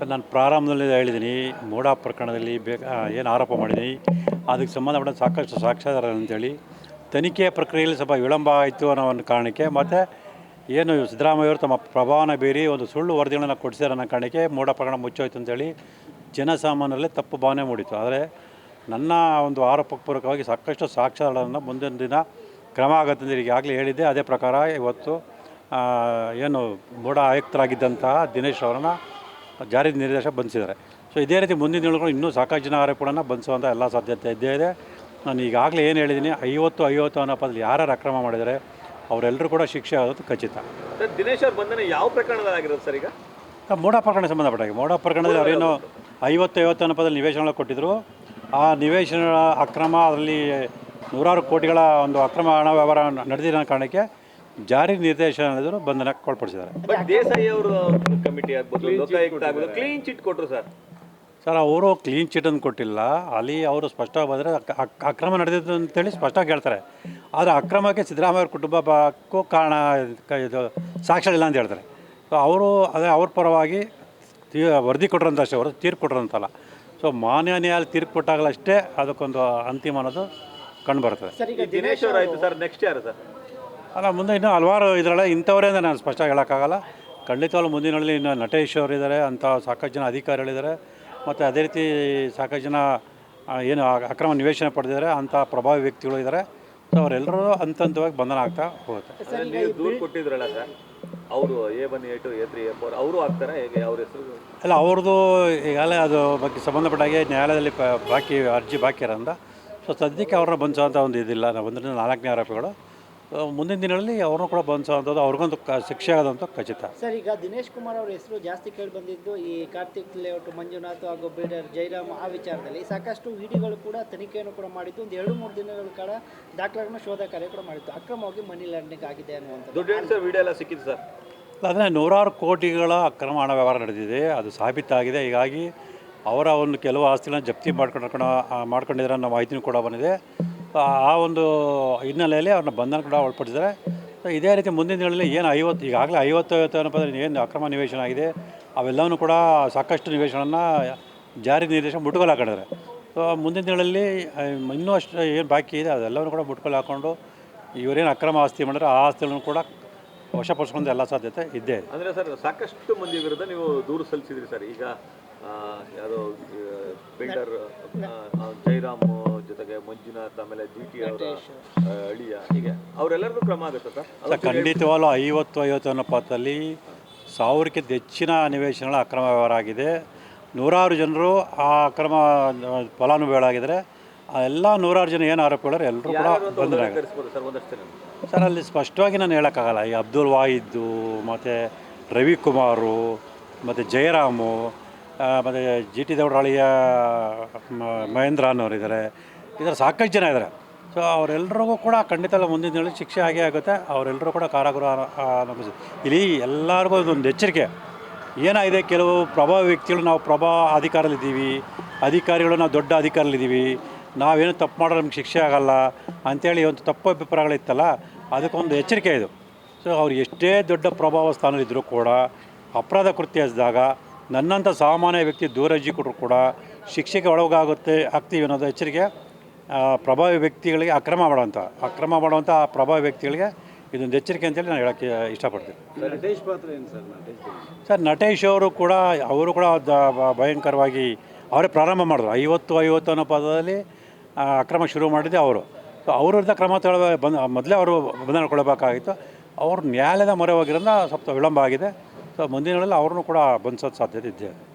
Sir, ನಾನು ಪ್ರಾರಂಭದಲ್ಲಿ ಹೇಳಿದ್ದೀನಿ, ಮೋಡ ಪ್ರಕರಣದಲ್ಲಿ ಬೇಗ ಏನು ಆರೋಪ ಮಾಡಿದ್ದೀನಿ. ಅದಕ್ಕೆ ಸಂಬಂಧಪಟ್ಟ ಸಾಕಷ್ಟು ಸಾಕ್ಷ್ಯಾಧಾರ ಅಂತೇಳಿ. ತನಿಖೆ ಪ್ರಕ್ರಿಯೆಯಲ್ಲಿ ಸ್ವಲ್ಪ ವಿಳಂಬ ಆಯಿತು ಅನ್ನೋ ಒಂದು ಕಾರಣಕ್ಕೆ, ಮತ್ತು ಏನು ಸಿದ್ದರಾಮಯ್ಯವರು ತಮ್ಮ ಪ್ರಭಾವನ ಬೀರಿ ಒಂದು ಸುಳ್ಳು ವರದಿಗಳನ್ನು ಕೊಡಿಸಿದಾರೆ ಅನ್ನೋ ಕಾರಣಕ್ಕೆ ಮೋಡ ಪ್ರಕರಣ ಮುಚ್ಚೋಯ್ತು ಅಂತೇಳಿ ಜನಸಾಮಾನ್ಯರಲ್ಲೇ ತಪ್ಪು ಭಾವನೆ ಮೂಡಿತು ಆದರೆ ನನ್ನ ಒಂದು ಆರೋಪಪೂರ್ವಕವಾಗಿ ಸಾಕಷ್ಟು ಸಾಕ್ಷ್ಯಗಳನ್ನು ಮುಂದಿನ ದಿನ ಕ್ರಮ ಆಗುತ್ತೆ ಈಗಾಗಲೇ ಹೇಳಿದ್ದೆ. ಅದೇ ಪ್ರಕಾರ ಇವತ್ತು ಏನು ಮೋಡ ಆಯುಕ್ತರಾಗಿದ್ದಂತಹ ದಿನೇಶ್ ಅವರನ್ನು ಜಾರಿ ನಿರ್ದೇಶಕ ಬಂಧಿಸಿದ್ದಾರೆ. ಸೊ ಇದೇ ರೀತಿ ಮುಂದಿನ ದಿನಗಳು ಇನ್ನೂ ಸಾಕಷ್ಟು ಜನ ಆರೋಪಗಳನ್ನು ಬಂಧಿಸುವಂಥ ಎಲ್ಲ ಸಾಧ್ಯತೆ ಇದ್ದೇ ಇದೆ. ನಾನು ಈಗಾಗಲೇ ಏನು ಹೇಳಿದ್ದೀನಿ ಐವತ್ತು ಐವತ್ತು ಅನ್ನೋ ಪದದಲ್ಲಿ ಯಾರ್ಯಾರು ಅಕ್ರಮ ಮಾಡಿದರೆ ಅವರೆಲ್ಲರೂ ಕೂಡ ಶಿಕ್ಷೆ ಆಗೋದು ಖಚಿತ. ಸರ್ ದಿನೇಶ್ ಅವ್ರ ಬಂಧನ ಯಾವ ಪ್ರಕರಣದಲ್ಲಿ ಆಗಿರೋದು ಸರ್ ಈಗ? ಮೂಡ ಮೋಡ ಪ್ರಕರಣ ಸಂಬಂಧಪಟ್ಟಾಗಿ ಮೋಡ ಪ್ರಕರಣದಲ್ಲಿ ಅವರೇನು ಐವತ್ತು ಐವತ್ತು ಅನ್ನೋ ಪದದಲ್ಲಿ ನಿವೇಶನಗಳು ಕೊಟ್ಟಿದ್ದರು ಆ ನಿವೇಶನ ಅಕ್ರಮ ಅದರಲ್ಲಿ ನೂರಾರು ಕೋಟಿಗಳ ಒಂದು ಅಕ್ರಮ ಹಣ ವ್ಯವಹಾರ ನಡೆದಿರೋ ಕಾರಣಕ್ಕೆ ಜಾರಿ ನಿರ್ದೇಶನಾಲಯದವರು ಬಂಧನಕ್ಕೆ ಒಳಪಡಿಸಿದ್ದಾರೆ. ಬಟ್ ದೇಸಾಯಿ ಅವರು ಕಮಿಟಿ ಆಗ್ಬೋದು ಲೋಕಾಯುಕ್ತ ಆಗ್ಬೋದು ಕ್ಲೀನ್ ಚಿಟ್ ಕೊಟ್ಟರು ಸರ್. ಸರ್ ಅವರು ಕ್ಲೀನ್ ಚೀಟನ್ನು ಕೊಟ್ಟಿಲ್ಲ. ಅಲ್ಲಿ ಅವರು ಸ್ಪಷ್ಟವಾಗಿ ಬಂದರೆ ಅಕ್ರಮ ನಡೆದಿದ್ದು ಅಂತೇಳಿ ಸ್ಪಷ್ಟವಾಗಿ ಹೇಳ್ತಾರೆ. ಆದರೆ ಅಕ್ರಮಕ್ಕೆ ಸಿದ್ದರಾಮಯ್ಯ ಕುಟುಂಬಕ್ಕೂ ಕುಟುಂಬ ಬಾಕ್ಕೂ ಕಾರಣ ಇದು ಇದು ಇಲ್ಲ ಅಂತ ಹೇಳ್ತಾರೆ. ಸೊ ಅವರು ಅದೇ ಅವ್ರ ಪರವಾಗಿ ತೀ ವರದಿ ಕೊಟ್ಟರಂತ ಅಷ್ಟೇ ಅವರು ತೀರ್ಪು ಕೊಟ್ಟರಂತಲ್ಲ ಸೊ ಮಾನ್ಯ ನ್ಯಾಯಾಲಯ ತೀರ್ಪು ಕೊಟ್ಟಾಗಲಷ್ಟೇ ಅದಕ್ಕೊಂದು ಅಂತಿಮ ಅನ್ನೋದು ಕಂಡು ಬರ್ತದೆ. ಈ ದಿನೇಶ್ ಅವ್ರು ಆಯ್ತು ಸರ್ ನೆಕ್ಸ್ಟ್ ಯಾರು ಸರ್? ಅಲ್ಲ ಮುಂದೆ ಇನ್ನೂ ಹಲವಾರು ಇದರಲ್ಲ ಇಂಥವರೇ ಅಂತ ನಾನು ಸ್ಪಷ್ಟ ಹೇಳೋಕ್ಕಾಗಲ್ಲ. ಖಂಡಿತವಾಗ್ಲೂ ಮುಂದಿನಲ್ಲಿ ಇನ್ನು ನಟೇಶ್ ಅವರು ಇದ್ದಾರೆ ಅಂಥ ಸಾಕಷ್ಟು ಜನ ಅಧಿಕಾರಿಗಳಿದ್ದಾರೆ. ಮತ್ತು ಅದೇ ರೀತಿ ಸಾಕಷ್ಟು ಜನ ಏನು ಅಕ್ರಮ ನಿವೇಶನ ಪಡೆದಿದ್ದಾರೆ ಅಂಥ ಪ್ರಭಾವಿ ವ್ಯಕ್ತಿಗಳು ಇದ್ದಾರೆ. ಸೊ ಅವರೆಲ್ಲರೂ ಹಂತ ಹಂತವಾಗಿ ಬಂಧನ ಆಗ್ತಾ ಹೋಗುತ್ತೆ. ನೀವು ದೂರು ಕೊಟ್ಟಿದ್ರಲ್ಲ ಸರ್ ಅವರು A one A two A three A four ಅವರು ಆಗ್ತಾರೆ ಹೇಗೆ ಅವ್ರ ಹೆಸರು? ಅಲ್ಲ ಅವ್ರದ್ದು ಈಗಾಗಲೇ ಅದು ಬಗ್ಗೆ ಸಂಬಂಧಪಟ್ಟಾಗೆ ನ್ಯಾಯಾಲಯದಲ್ಲಿ ಪ ಬಾಕಿ ಅರ್ಜಿ ಬಾಕಿ ಇರೋದ್ರಿಂದ ಸೊ ಸದ್ಯಕ್ಕೆ ಅವ್ರನ್ನ ಬಂಧಿಸೋಂಥ ಒಂದು ಇದಿಲ್ಲ ನಾವು ನಾಲ್ಕನೇ ಆರೋಪಿಗಳು. ಮುಂದಿನ ದಿನಗಳಲ್ಲಿ ಅವ್ರನ್ನೂ ಕೂಡ ಬಂಧಿಸುವಂಥದ್ದು ಅವ್ರಿಗೊಂದು ಕ ಶಿಕ್ಷೆ ಆಗೋದಂತೂ ಖಚಿತ. ಸರ್ ಈಗ ದಿನೇಶ್ ಕುಮಾರ್ ಅವರ ಹೆಸರು ಜಾಸ್ತಿ ಕೇಳಿ ಬಂದಿದ್ದು ಈ ಕಾರ್ತಿಕ್ ಲೇಔಟ್ ಮಂಜುನಾಥ್ ಹಾಗೂ ಬೇಡರ್ ಜೈರಾಮ್ ಆ ವಿಚಾರದಲ್ಲಿ. ಸಾಕಷ್ಟು ವಿಡಿಯೋಗಳು ಕೂಡ ತನಿಖೆಯನ್ನು ಕೂಡ ಮಾಡಿದ್ದು. ಒಂದು ಎರಡು ಮೂರು ದಿನಗಳ ಕಾಲ ದಾಖಲೆಗಳನ್ನ ಶೋಧ ಕಾರ್ಯ ಕೂಡ ಮಾಡಿತ್ತು. ಅಕ್ರಮವಾಗಿ ಮನಿ ಲ್ಯಾಂಡಿಂಗ್ ಆಗಿದೆ ಅನ್ನುವಂಥದ್ದು. ದುಡ್ಡು ಸರ್ ವಿಡಿಯೋ ಎಲ್ಲ ಸಿಕ್ಕಿತ್ತು ಸರ್? ಅದನ್ನ ನೂರಾರು ಕೋಟಿಗಳ ಅಕ್ರಮ ಹಣ ವ್ಯವಹಾರ ನಡೆದಿದೆ. ಅದು ಸಾಬೀತಾಗಿದೆ. ಹೀಗಾಗಿ ಅವರ ಒಂದು ಕೆಲವು ಆಸ್ತಿಗಳನ್ನ ಜಪ್ತಿ ಮಾಡ್ಕೊಂಡು ಮಾಡ್ಕೊಂಡಿದ್ರೆ ಅನ್ನೋ ಮಾಹಿತಿನೂ ಕೂಡ ಬಂದಿದೆ. ಆ ಒಂದು ಹಿನ್ನೆಲೆಯಲ್ಲಿ ಅವ್ರನ್ನ ಬಂಧನ ಕೂಡ ಒಳಪಡಿಸಿದ್ದಾರೆ. ಇದೇ ರೀತಿ ಮುಂದಿನ ದಿನಗಳಲ್ಲಿ ಏನು ಐವತ್ತು, ಈಗಾಗಲೇ ಐವತ್ತು ಐವತ್ತು ಏನಪ್ಪ ಏನು ಅಕ್ರಮ ನಿವೇಶನ ಆಗಿದೆ ಅವೆಲ್ಲವೂ ಕೂಡ ಸಾಕಷ್ಟು ನಿವೇಶನವನ್ನು ಜಾರಿ ನಿರ್ದೇಶನ ಮುಟ್ಟುಗೋಲು ಹಾಕೊಂಡಿದ್ದಾರೆ. ಸೊ, ಮುಂದಿನ ದಿನಗಳಲ್ಲಿ ಇನ್ನೂ ಅಷ್ಟು ಏನು ಬಾಕಿ ಇದೆ, ಅದೆಲ್ಲವನ್ನೂ ಕೂಡ ಮುಟ್ಕೊಲು ಹಾಕ್ಕೊಂಡು ಇವರೇನು ಅಕ್ರಮ ಆಸ್ತಿ ಮಾಡಿದ್ರೆ ಆ ಆಸ್ತಿಗಳನ್ನು ಕೂಡ ವಶಪಡಿಸ್ಕೊಂಡು ಎಲ್ಲ ಸಾಧ್ಯತೆ ಇದ್ದೇ ಇದೆ. ಅಂದ್ರೆ ಸರ್, ಸಾಕಷ್ಟು ಮಂದಿ ವಿರುದ್ಧ ನೀವು ದೂರು ಸಲ್ಲಿಸಿದ್ರಿ ಸರ್. ಈಗ ಯಾರೋ ಬಿಲ್ಡರ್ ಜೈರಾಮ್ ಜೊತೆಗೆ ಮಂಜುನಾಥ್ ಆಮೇಲೆ ಜಿ ಟಿ ಅವರ ಅಳಿಯ ಹೀಗೆ. ಅವರೆಲ್ಲರಿಗೂ ಕ್ರಮ ಆಗುತ್ತೆ ಸರ್? ಖಂಡಿತವಾಗ್ಲೂ ಐವತ್ತು ಐವತ್ತು ಅನುಪಾತದಲ್ಲಿ ಸಾವಿರಕ್ಕಿಂತ ಹೆಚ್ಚಿನ ನಿವೇಶನಗಳ ಅಕ್ರಮ ವ್ಯವಹಾರ ಆಗಿದೆ ನೂರಾರು ಜನರು ಆ ಅಕ್ರಮ ಫಲಾನುಭವಿಗಳಾಗಿದ್ದರೆ ಆ ಎಲ್ಲ ನೂರಾರು ಜನ ಏನು ಆರೋಪಿಗಳರು ಎಲ್ಲರೂ ಕೂಡ ಬಂದರೆ ಬಂಧನ ಸರ್ ಅಲ್ಲಿ ಸ್ಪಷ್ಟವಾಗಿ ನಾನು ಹೇಳೋಕ್ಕಾಗಲ್ಲ. ಈ ಅಬ್ದುಲ್ ವಾಹಿದ್ದು ಮತ್ತು ರವಿಕುಮಾರು ಮತ್ತು ಜಯರಾಮು ಮತ್ತು ಜಿ ಟಿ ದೌಡರಾಳಿಯ ಮಹೇಂದ್ರ ಅನ್ನೋರು ಇದ್ದಾರೆ ಥರ ಸಾಕಷ್ಟು ಜನ ಇದ್ದಾರೆ ಸೊ ಅವರೆಲ್ಲರಿಗೂ ಕೂಡ ಖಂಡಿತ ಮುಂದಿನ ದಿನಗಳಲ್ಲಿ ಶಿಕ್ಷೆ ಆಗೇ ಆಗುತ್ತೆ. ಅವರೆಲ್ಲರೂ ಕೂಡ ಕಾರಾಗೃಹ ಅನುಭವಿಸಿ ಇಲ್ಲಿ ಎಲ್ಲರಿಗೂ ಇದೊಂದು ಎಚ್ಚರಿಕೆ. ಏನಾಗಿದೆ? ಕೆಲವು ಪ್ರಭಾವ ವ್ಯಕ್ತಿಗಳು, ನಾವು ಪ್ರಭಾವ ಅಧಿಕಾರದಲ್ಲಿದ್ದೀವಿ. ಅಧಿಕಾರಿಗಳು, ನಾವು ದೊಡ್ಡ ಅಧಿಕಾರದಲ್ಲಿದ್ದೀವಿ. ನಾವೇನು ತಪ್ಪು ಮಾಡೋ ನಮ್ಗೆ ಶಿಕ್ಷೆ ಆಗಲ್ಲ ಅಂಥೇಳಿ ಒಂದು ತಪ್ಪು ಅಭಿಪ್ರಾಯಗಳಿತ್ತಲ್ಲ ಅದಕ್ಕೊಂದು ಎಚ್ಚರಿಕೆ ಇದು. ಸೊ ಅವ್ರು ಎಷ್ಟೇ ದೊಡ್ಡ ಪ್ರಭಾವ ಸ್ಥಾನದಲ್ಲಿದ್ದರೂ ಕೂಡ ಅಪರಾಧ ಕೃತ್ಯ ಎಸೆದಾಗ ನನ್ನಂಥ ಸಾಮಾನ್ಯ ವ್ಯಕ್ತಿ ದೂರಜ್ಜಿ ಕೊಟ್ಟರು ಕೂಡ ಶಿಕ್ಷೆಗೆ ಒಳಗಾಗುತ್ತೆ ಆಗ್ತೀವಿ ಅನ್ನೋದು ಎಚ್ಚರಿಕೆ. ಪ್ರಭಾವಿ ವ್ಯಕ್ತಿಗಳಿಗೆ ಅಕ್ರಮ ಮಾಡುವಂಥ ಅಕ್ರಮ ಮಾಡುವಂಥ ಆ ಪ್ರಭಾವಿ ವ್ಯಕ್ತಿಗಳಿಗೆ ಇದೊಂದು ಎಚ್ಚರಿಕೆ ಅಂತೇಳಿ ನಾನು ಹೇಳೋಕ್ಕೆ ಇಷ್ಟಪಡ್ತೀನಿ. ನಟೇಶ್ ಪಾತ್ರ ಏನು ಸರ್ ನಟೇಶ್ ಸರ್ ನಟೇಶ್ ಅವರು ಕೂಡ ಅವರು ಕೂಡ ಭಯಂಕರವಾಗಿ ಅವರೇ ಪ್ರಾರಂಭ ಮಾಡಿದ್ರು. ಐವತ್ತು ಐವತ್ತು ಅನ್ನೋ ಪದದಲ್ಲಿ ಅಕ್ರಮ ಶುರು ಮಾಡಿದ್ದೆ ಅವರು. ಸೊ ಅವ್ರ ವಿರುದ್ಧ ಕ್ರಮ ತಗೊಳ್ಳ ಬಂದು ಮೊದಲೇ ಅವರು ಬಂಧನ ಕೊಡಬೇಕಾಗಿತ್ತು ಅವರು ನ್ಯಾಯಾಲಯದ ಮೊರೆ ಹೋಗಿರೋದ್ರಿಂದ ಸ್ವಲ್ಪ ವಿಳಂಬ ಆಗಿದೆ. ಸೊ ಮುಂದಿನ ಅವ್ರನ್ನೂ ಕೂಡ ಬಂಧಿಸೋದು ಸಾಧ್ಯತೆ ಇದೆ.